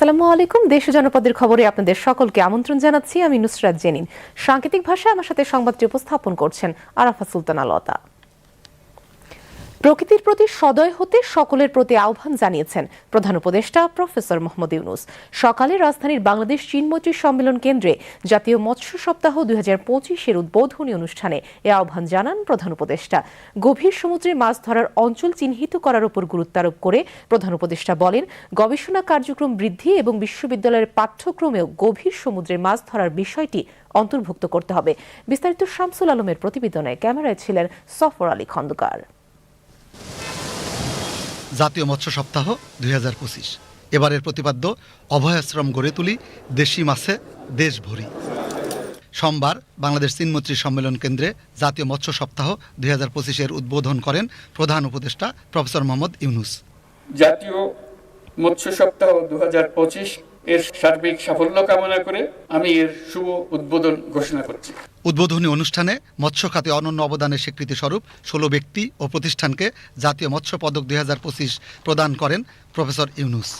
আসসালামু আলাইকুম। দেশ জনপদের খবরে আপনাদের সকলকে আমন্ত্রণ জানাচ্ছি। আমি নুসরাত জেনিন। সাংকেতিক ভাষায় আমার সাথে সংবাদটি উপস্থাপন করছেন আরাফা সুলতানা লতা। প্রকৃতির প্রতি সদয় হতে সকলের প্রতি আহ্বান জানিয়েছেন প্রধান উপদেষ্টা প্রফেসর মোহাম্মদ ইউনুস। সকালে রাজধানীর বাংলাদেশ চীনমৈত্রী সম্মেলন কেন্দ্রে জাতীয় মৎস্য সপ্তাহ দুই হাজার পঁচিশের উদ্বোধনী অনুষ্ঠানে এ আহ্বান জানান প্রধান উপদেষ্টা। গভীর সমুদ্রে মাছ ধরার অঞ্চল চিহ্নিত করার উপর গুরুত্বারোপ করে প্রধান উপদেষ্টা বলেন, গবেষণা কার্যক্রম বৃদ্ধি এবং বিশ্ববিদ্যালয়ের পাঠ্যক্রমেও গভীর সমুদ্রে মাছ ধরার বিষয়টি অন্তর্ভুক্ত করতে হবে। বিস্তারিত শামসুল আলমের প্রতিবেদনে ক্যামেরায় ছিলেন সফর আলী খন্দকার। জাতীয় মৎস্য সপ্তাহ দুই এবারের প্রতিপাদ্য, অভয়াশ্রম গড়ে তুলি, দেশি মাছে দেশ ভরি। সোমবার বাংলাদেশ চীনমৈত্রী সম্মেলন কেন্দ্রে জাতীয় মৎস্য সপ্তাহ দুই হাজার পঁচিশের উদ্বোধন করেন প্রধান উপদেষ্টা প্রফেসর মোহাম্মদ ইউনুস। জাতীয় মৎস্য সপ্তাহ দুহাজার পঁচিশ এর সার্বিক সাফল্য কামনা করে আমি এর শুভ উদ্বোধন ঘোষণা করছি। উদ্বোধনী অনুষ্ঠানে মৎস্য খাতে অনন্য অবদানের স্বীকৃতি স্বরূপ ষোলো ব্যক্তি ও প্রতিষ্ঠানকে জাতীয় মৎস্য পদক দু হাজার পঁচিশ প্রদান করেন প্রফেসর ইউনুস।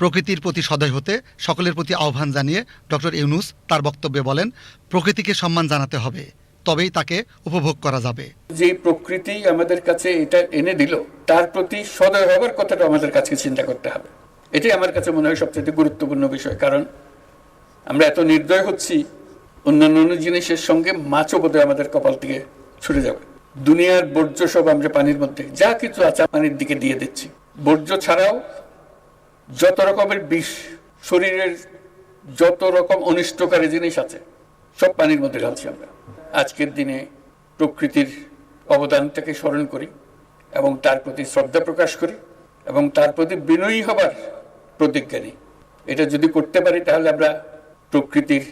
প্রকৃতির প্রতি সদয় হতে সকলের প্রতি আহ্বান জানিয়ে ডক্টর ইউনুস তার বক্তব্যে বলেন, প্রকৃতিকে সম্মান জানাতে হবে, তবেই তাকে উপভোগ করা যাবে। যে প্রকৃতি আমাদের কাছে এটা এনে দিল, তার প্রতি সদয় হবার কথাটা আমাদের কাছে চিন্তা করতে হবে। এটাই আমার কাছে মনে হয় সবচেয়ে গুরুত্বপূর্ণ বিষয়, কারণ আমরা এত নির্দয় হচ্ছি অন্যান্য অন্য জিনিসের সঙ্গে মাছও বোধহয় আমাদের কপাল থেকে ছুটে যাবে। দুনিয়ার বর্জ্য সব আমরা পানির মধ্যে, যা কিছু আছে পানির দিকে দিয়ে দিচ্ছি। বর্জ্য ছাড়াও যত রকমের বিষ, শরীরের যত রকম অনিষ্টকারী জিনিস আছে, সব পানির মধ্যে ঢালছি আমরা। আজকের দিনে প্রকৃতির অবদানটাকে স্মরণ করি এবং তার প্রতি শ্রদ্ধা প্রকাশ করি এবং তার প্রতি বিনয়ী হবার প্রতিজ্ঞা নিই। এটা যদি করতে পারি তাহলে আমরা প্রকৃতির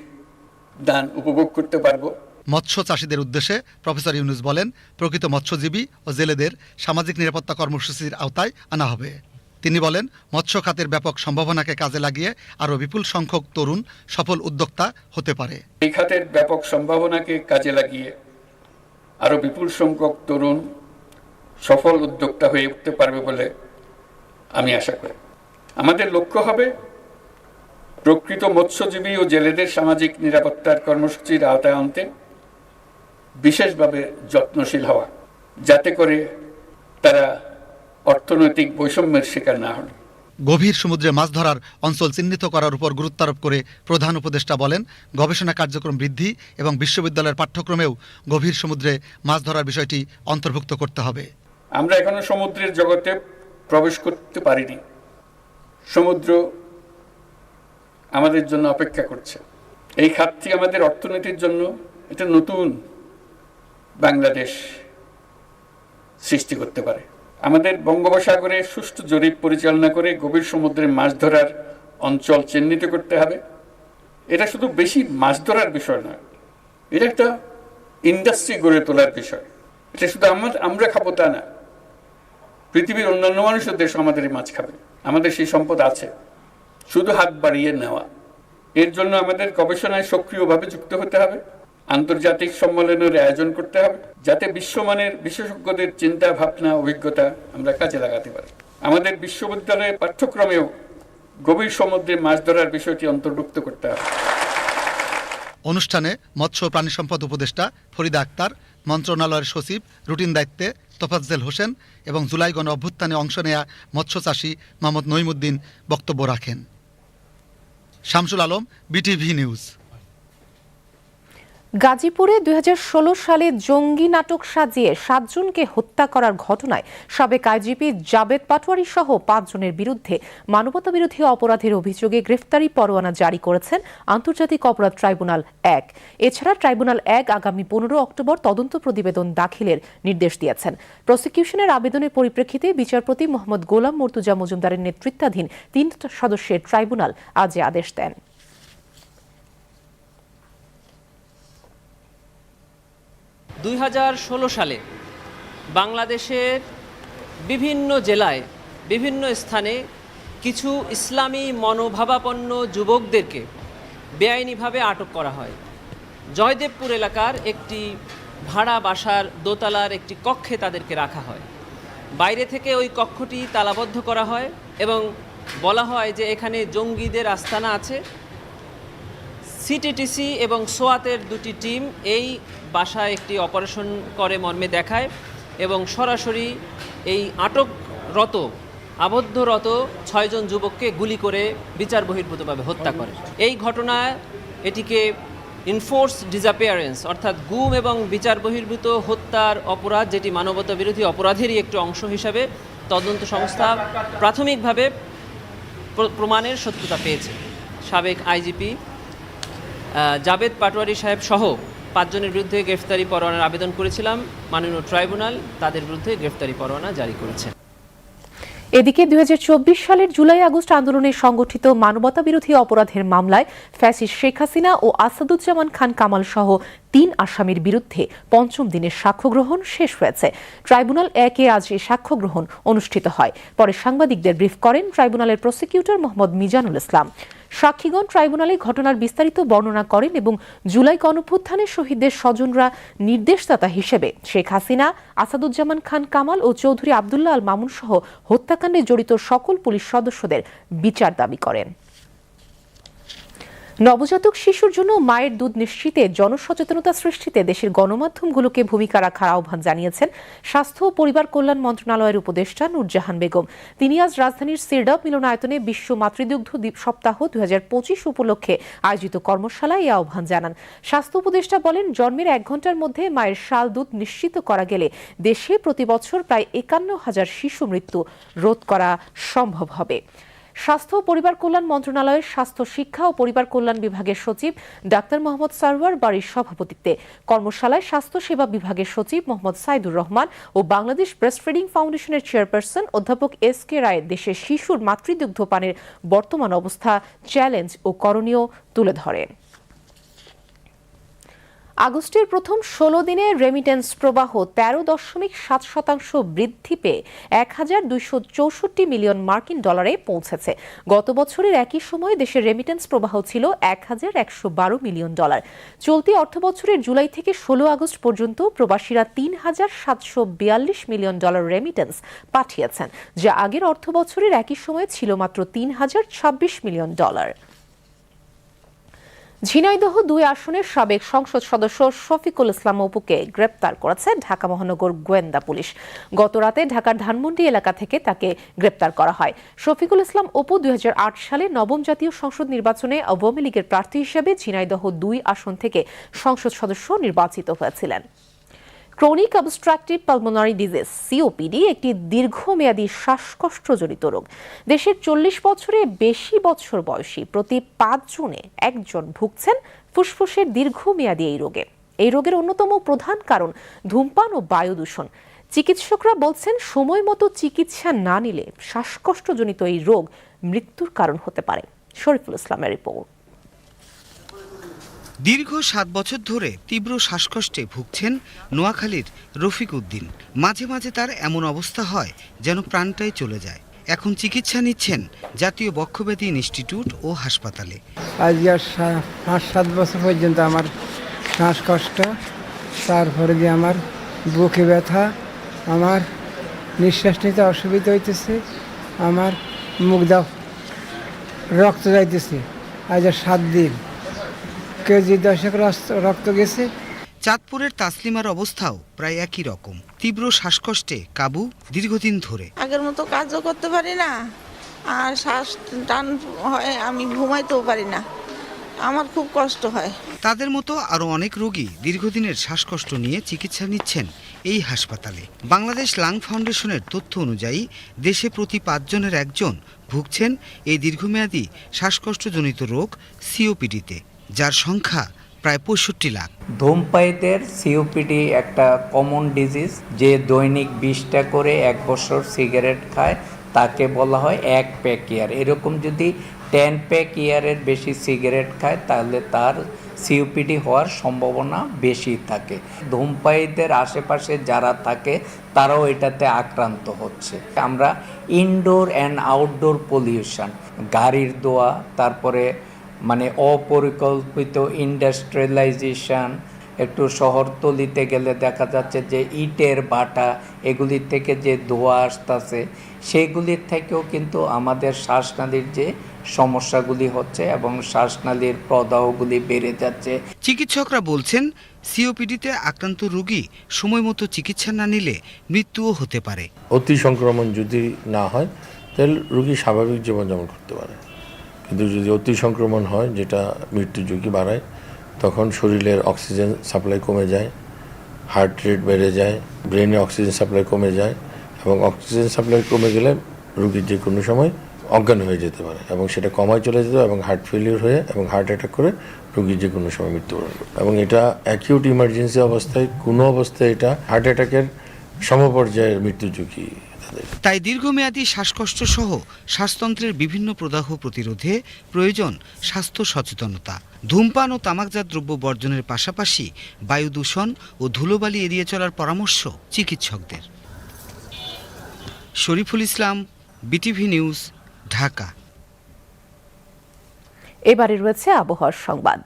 দান উপভোগ করতে পারব। মৎস্য চাষীদের উদ্দেশ্যে প্রফেসর ইউনুস বলেন প্রকৃত মৎস্যজীবী ও জেলেদের সামাজিক নিরাপত্তা কর্মসূচির আওতায় আনা হবে। তিনি বলেন মৎস্য খাতের ব্যাপক সম্ভাবনাকে কাজে লাগিয়ে আরও বিপুল সংখ্যক তরুণ সফল উদ্যোক্তা হতে পারে। এই খাতের ব্যাপক সম্ভাবনাকে কাজে লাগিয়ে আরও বিপুল সংখ্যক তরুণ সফল উদ্যোক্তা হয়ে উঠতে পারবে বলে আমি আশা করি। আমাদের লক্ষ্য হবে প্রকৃত মৎস্যজীবী ও জেলেদের সামাজিক নিরাপত্তার কর্মসূচির আওতায় আনতে বিশেষভাবে যত্নশীল হওয়া যাতে করে তারা অর্থনৈতিক বৈষম্যের শিকার না হন। গভীর সমুদ্রে মাছ ধরার অঞ্চল চিহ্নিত করার উপর গুরুত্বারোপ করে প্রধান উপদেষ্টা বলেন গবেষণা কার্যক্রম বৃদ্ধি এবং বিশ্ববিদ্যালয়ের পাঠ্যক্রমেও গভীর সমুদ্রে মাছ ধরার বিষয়টি অন্তর্ভুক্ত করতে হবে। আমরা এখনও সমুদ্রের জগতে প্রবেশ করতে পারিনি। সমুদ্র আমাদের জন্য অপেক্ষা করছে। এই খাতটি আমাদের অর্থনীতির জন্য একটা নতুন বাংলাদেশ সৃষ্টি করতে পারে। আমাদের বঙ্গোপসাগরে সুষ্ঠু জরিপ পরিচালনা করে গভীর সমুদ্রে মাছ ধরার অঞ্চল চিহ্নিত করতে হবে। এটা শুধু বেশি মাছ ধরার বিষয় নয়, এটা একটা ইন্ডাস্ট্রি গড়ে তোলার বিষয়। এটা শুধু আমার আমরা খাব তা না, পৃথিবীর অন্যান্য মানুষের দেশ আমাদের এই মাছ খাবে। আমাদের সেই সম্পদ আছে। শুধু হাত বাড়িয়ে নেওয়া। এর জন্য আমাদের গবেষণায় সক্রিয়ভাবে যুক্ত হতে হবে। আন্তর্জাতিক সম্মেলনের আয়োজন করতে হবে, যাতে বিশ্বমানের বিশেষজ্ঞদের চিন্তা, ভাবনা, অভিজ্ঞতা আমরা কাজে লাগাতে পারি। আমাদের বিশ্ববিদ্যালয়ের পাঠ্যক্রমেও গভীর সমুদ্রে মাছ ধরার বিষয়টি অন্তর্ভুক্ত করতে হবে। অনুষ্ঠানে মৎস্য প্রাণী সম্পদ উপদেষ্টা ফরিদা আক্তার, মন্ত্রণালয়ের সচিব রুটিন দায়িত্বে তোফাজ্জেল হোসেন এবং জুলাই গণ অভ্যুত্থানে অংশ নেয়া মৎস্য চাষী মোহাম্মদ নইমুদ্দিন বক্তব্য রাখেন। Shamsul Alam BTV news. গাজীপুরে দু হাজার ষোলো সালে জঙ্গি নাটক সাজিয়ে সাতজনকে হত্যা করার ঘটনায় সাবেক আইজিপি জাবেদ পাটোয়ারি সহ পাঁচজনের বিরুদ্ধে মানবতা বিরোধী অপরাধের অভিযোগে গ্রেফতারি পরোয়ানা জারি করেছেন আন্তর্জাতিক অপরাধ ট্রাইব্যুনাল এক। এছাড়া ট্রাইব্যুনাল এক আগামী পনেরো অক্টোবর তদন্ত প্রতিবেদন দাখিলের নির্দেশ দিয়েছেন। প্রসিকিউশনের আবেদনের পরিপ্রেক্ষিতে বিচারপতি মোহাম্মদ গোলাম মর্তুজা মজুমদারের নেতৃত্বাধীন তিন সদস্যের ট্রাইব্যুনাল আজ আদেশ দেন। দুই হাজার ষোলো সালে বাংলাদেশের বিভিন্ন জেলায়, বিভিন্ন স্থানে কিছু ইসলামী মনোভাবাপন্ন যুবকদেরকে বেআইনিভাবে আটক করা হয়। জয়দেবপুর এলাকার একটি ভাড়া বাসার দোতলার একটি কক্ষে তাদেরকে রাখা হয়। বাইরে থেকে ওই কক্ষটি তালাবদ্ধ করা হয় এবং বলা হয় যে এখানে জঙ্গিদের আস্তানা আছে। সিটিটিসি এবং সোয়াতের দুটি টিম এই বাসায় একটি অপারেশন করে, মর্মে দেখায় এবং সরাসরি এই আটকরত, আবদ্ধরত ছয়জন যুবককে গুলি করে বিচার বহির্ভূতভাবে হত্যা করে। এই ঘটনায় এটিকে ইনফোর্স ডিসঅ্যাপিয়ারেন্স অর্থাৎ গুম এবং বিচার বহির্ভূত হত্যার অপরাধ, যেটি মানবতা বিরোধী অপরাধেরই একটি অংশ হিসাবে তদন্ত সংস্থা প্রাথমিকভাবে প্র- প্রমাণের সত্যতা পেয়েছে। সাবেক আইজিপি জাবেদ পাটোয়ারি সাহেব সহ পাঁচজনের বিরুদ্ধে গ্রেফতারি পরোয়ানার আবেদন করেছিলাম। মাননীয় ট্রাইব্যুনাল তাদের বিরুদ্ধে গ্রেফতারি পরোয়ানা জারি করেছে। এদিকে দুই হাজার চব্বিশ সালের জুলাই আগস্ট আন্দোলনে সংগঠিত মানবতা বিরোধী অপরাধের মামলায় ফ্যাসিস শেখ হাসিনা ও আসাদুজ্জামান খান কামাল সহ তিন আসামির বিরুদ্ধে পঞ্চম দিনের সাক্ষ্য গ্রহণ শেষ হয়েছে। ট্রাইব্যুনাল একে আজ এই সাক্ষ্য গ্রহণ অনুষ্ঠিত হয়। পরে সাংবাদিকদের ব্রিফ করেন ট্রাইব্যুনালের প্রসিকিউটর মোহাম্মদ মিজানুল ইসলাম। সাক্ষীগণ ট্রাইব্যুনালে ঘটনার বিস্তারিত বর্ণনা করেন এবং জুলাই গণভ্যুত্থানে শহীদদের স্বজনরা নির্দেশদাতা হিসেবে শেখ হাসিনা, আসাদুজ্জামান খান কামাল ও চৌধুরী আবদুল্লাহ আল মামুন সহ হত্যাকাণ্ডে জড়িত সকল পুলিশ সদস্যদের বিচার দাবি করেন। নবজাতক শিশুর জন্য মায়ের দুধ নিশ্চিতে জনসচেতনতা সৃষ্টিতে দেশের গণমাধ্যমগুলোকে ভূমিকা রাখার আহ্বান জানিয়েছেন স্বাস্থ্য ও পরিবার কল্যাণ মন্ত্রণালয়ের উপদেষ্টা নুরজাহান বেগম। তিনি আজ রাজধানীর সিরডাপ মিলনায়তনে বিশ্ব মাতৃদুগ্ধ সপ্তাহ দু হাজার পঁচিশ উপলক্ষে আয়োজিত কর্মশালায় এই আহ্বান জানান। স্বাস্থ্য উপদেষ্টা বলেন, জন্মের এক ঘণ্টার মধ্যে মায়ের শাল দুধ নিশ্চিত করা গেলে দেশে প্রতি বছর প্রায় একান্ন হাজার শিশু মৃত্যু রোধ করা সম্ভব হবে। স্বাস্থ্য ও পরিবার কল্যাণ মন্ত্রণালয়ের স্বাস্থ্য শিক্ষা ও পরিবার কল্যাণ বিভাগের সচিব ডাক্তার মোহাম্মদ সারওয়ার বাড়ির সভাপতিত্বে কর্মশালায় স্বাস্থ্য সেবা বিভাগের সচিব মোহাম্মদ সাইদুর রহমান ও বাংলাদেশ ব্রেস্ট ফিডিং ফাউন্ডেশনের চেয়ারপারসন অধ্যাপক এস কে রায় দেশের শিশুর মাতৃদুগ্ধ পানের বর্তমান অবস্থা চ্যালেঞ্জ ও করণীয় তুলে ধরেন। আগস্টের প্রথম ষোলো দিনে রেমিটেন্স প্রবাহ তেরো দশমিক সাত শতাংশ বৃদ্ধি পেয়ে এক হাজার দুইশো চৌষট্টি মিলিয়ন মার্কিন ডলারে পৌঁছেছে। গত বছরের একই সময়ে দেশের রেমিটেন্স প্রবাহ ছিল এক হাজার একশো বারো মিলিয়ন ডলার। চলতি অর্থবছরের জুলাই থেকে ষোলো আগস্ট পর্যন্ত প্রবাসীরা তিন হাজার সাতশো বিয়াল্লিশ মিলিয়ন ডলার রেমিটেন্স পাঠিয়েছেন, যা আগের অর্থবছরের একই সময়ে ছিল মাত্র তিন হাজার ছাব্বিশ মিলিয়ন ডলার। ঝিনাইদহ দুই আসনের সাবেক সংসদ সদস্য শফিকুল ইসলাম অপুকে গ্রেপ্তার করেছে ঢাকা মহানগর গোয়েন্দা পুলিশ। গতরাতে ঢাকার ধানমন্ডি এলাকা থেকে তাকে গ্রেপ্তার করা হয়। শফিকুল ইসলাম অপু দুই হাজার আট সালে নবম জাতীয় সংসদ নির্বাচনে আওয়ামী লীগের প্রার্থী হিসেবে ঝিনাইদহ দুই আসন থেকে সংসদ সদস্য নির্বাচিত হয়েছিলেন। Chronic obstructive pulmonary disease COPD একটি দীর্ঘমেয়াদী শ্বাসকষ্টজনিত রোগ। দেশের চল্লিশ বছরে বেশি বছর বয়সী প্রতি পাঁচ জনে একজন ভুগছেন ফুসফুসের দীর্ঘমেয়াদী এই রোগে। এই রোগের অন্যতম প্রধান কারণ ধূমপান ও বায়ু দূষণ। চিকিৎসকরা বলছেন, সময় মতো চিকিৎসা না নিলে শ্বাসকষ্টজনিত এই রোগ মৃত্যুর কারণ হতে পারে। শরীফুল ইসলামের রিপোর্ট। দীর্ঘ সাত বছর ধরে তীব্র শ্বাসকষ্টে ভুগছেন নোয়াখালীর রফিক উদ্দিন। মাঝে মাঝে তার এমন অবস্থা হয় যেন প্রাণটাই চলে যায়। এখন চিকিৎসা নিচ্ছেন জাতীয় বক্ষব্যাধি ইনস্টিটিউট ও হাসপাতালে। আজ পাঁচ সাত বছর পর্যন্ত আমার শ্বাসকষ্ট, তারপরে যে আমার বুকে ব্যথা, আমার নিঃশ্বাস নিতে অসুবিধা হইতেছে, আমার মুখ দাও, রক্ত যাইতেছে। আজ আর সাত দিন। কেজি দশেক রক্ত গেছে। চাঁদপুরের তাসলিমার অবস্থাও প্রায় একই রকম। তীব্র শ্বাসকষ্টে কাবু দীর্ঘদিন ধরে। আগের মতো কাজও করতে পারি না। আর শ্বাস টান হয় আমি ঘুমাইতেও পারি না। আমার খুব কষ্ট হয়। তাদের মতো আরও অনেক রোগী দীর্ঘদিনের শ্বাসকষ্ট নিয়ে চিকিৎসা নিচ্ছেন এই হাসপাতালে। বাংলাদেশ লাং ফাউন্ডেশনের তথ্য অনুযায়ী দেশে প্রতি পাঁচজনের একজন ভুগছেন এই দীর্ঘমেয়াদী শ্বাসকষ্টজনিত রোগ সিওপিডিতে। যার সংখ্যা প্রায় পঁয়ষট্টি লাখ। ধূমপায়ীদের সিওপিডি একটা কমন ডিজিজ যে দৈনিক বিশটা করে এক বছর সিগারেট খায়, তাকে বলা হয় এক প্যাক ইয়ার এরকম যদি টেন প্যাক ইয়ারের বেশি সিগারেট খায়, তাহলে তার সিওপিডি হওয়ার সম্ভাবনা বেশি থাকে। ধূমপায়ীদের আশেপাশে যারা থাকে, তারাও এটাতে আক্রান্ত হচ্ছে। আমরা ইনডোর অ্যান্ড আউটডোর পলিউশন গাড়ির দোয়া, তারপরে মানে অপরিকল্পিত ইন্ডাস্ট্রিয়ালাইজেশন একটু শহরতলিতে গেলে দেখা যাচ্ছে যে ইটের বাটা এগুলির থেকে যে ধোঁয়া আসতেছে সেগুলির থেকেও কিন্তু আমাদের শ্বাসনালীর যে সমস্যাগুলি হচ্ছে এবং শ্বাসনালীর প্রদাহগুলি বেড়ে যাচ্ছে। চিকিৎসকরা বলছেন সিওপিডিতে আক্রান্ত রোগী সময় মতো চিকিৎসা না নিলে মৃত্যুও হতে পারে। অতি সংক্রমণ যদি না হয় তাহলে রোগী স্বাভাবিক জীবনযাপন করতে পারে। কিন্তু যদি অতি সংক্রমণ হয়, যেটা মৃত্যু ঝুঁকি বাড়ায়, তখন শরীরের অক্সিজেন সাপ্লাই কমে যায়, হার্ট রেট বেড়ে যায়, ব্রেনে অক্সিজেন সাপ্লাই কমে যায়, এবং অক্সিজেন সাপ্লাই কমে গেলে রুগীর যে কোনো সময় অজ্ঞান হয়ে যেতে পারে, এবং সেটা কমায় চলে যেতে এবং হার্ট ফেলিওর হয়ে এবং হার্ট অ্যাটাক করে রুগীর যে কোনো সময় মৃত্যুবরণ করবে। এবং এটা অ্যাকিউট ইমার্জেন্সি অবস্থায়, কোনো অবস্থায় এটা হার্ট অ্যাটাকের সমপর্যায়ের মৃত্যু ঝুঁকি তাই দীর্ঘমেয়াদী শ্বাসকষ্ট সহ শ্বাসতন্ত্রের বিভিন্ন প্রদাহ প্রতিরোধে প্রয়োজন স্বাস্থ্য সচেতনতা। ধূমপান ও তামাকজাত দ্রব্য বর্জনের পাশাপাশি বায়ু দূষণ ও ধুলোবালি এড়িয়ে চলার পরামর্শ চিকিৎসকদের। Shariful Islam, BTV news, Dhaka. এবারে রয়েছে আবহাওয়ার সংবাদ।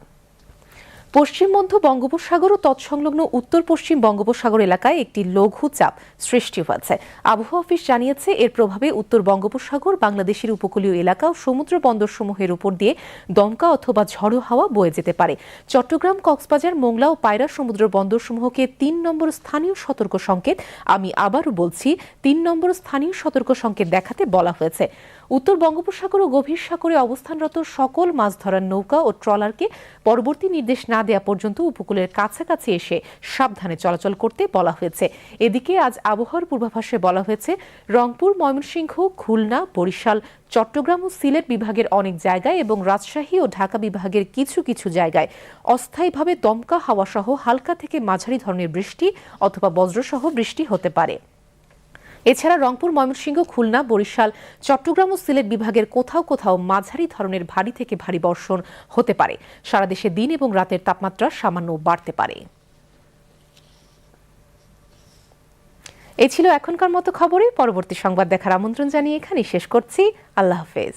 পশ্চিম মধ্য বঙ্গোপসাগর ও তৎসংলগ্ন উত্তর পশ্চিম বঙ্গোপসাগর এলাকায় একটি লঘু চাপ সৃষ্টি হয়েছে। আবহাওয়া অফিস জানিয়েছে, এর প্রভাবে উত্তর বঙ্গোপসাগর, বাংলাদেশের উপকূলীয় এলাকা ও সমুদ্র বন্দরসমূহের উপর দিয়ে দমকা অথবা ঝড়ো হাওয়া বয়ে যেতে পারে। চট্টগ্রাম, কক্সবাজার, মোংলা ও পায়রা সমুদ্র বন্দরসমূহকে তিন নম্বর স্থানীয় সতর্ক সংকেত আমি আবারও বলছি, তিন নম্বর স্থানীয় সতর্ক সংকেত দেখাতে বলা হয়েছে। উত্তর বঙ্গোপসাগর ও গভীর সাগরে অবস্থানরত সকল মাছ ধরার নৌকা ও ট্রলারকে পরবর্তী নির্দেশ না দেওয়া পর্যন্ত উপকূলের কাছাকাছি এসে সাবধানে চলাচল করতে বলা হয়েছে। এদিকে আজ আবহাওয়ার পূর্বাভাসে বলা হয়েছে, রংপুর, ময়মনসিংহ, খুলনা, বরিশাল, চট্টগ্রাম ও সিলেট বিভাগের অনেক জায়গায় এবং রাজশাহী ও ঢাকা বিভাগের কিছু কিছু জায়গায় অস্থায়ীভাবে দমকা হাওয়াসহ হালকা থেকে মাঝারি ধরনের বৃষ্টি অথবা বজ্রসহ বৃষ্টি হতে পারে। এছাড়া রংপুর, ময়মনসিংহ, খুলনা, বরিশাল, চট্টগ্রাম ও সিলেট বিভাগের কোথাও কোথাও মাঝারি ধরনের ভারী থেকে ভারী বর্ষণ হতে পারে। সারা দেশে দিন এবং রাতের তাপমাত্রা সামান্য বাড়তে পারে। এই ছিল এখনকার মতো খবরে। পরবর্তী সংবাদ দেখার আমন্ত্রণ জানিয়ে এখানেই শেষ করছি। আল্লাহ হাফেজ।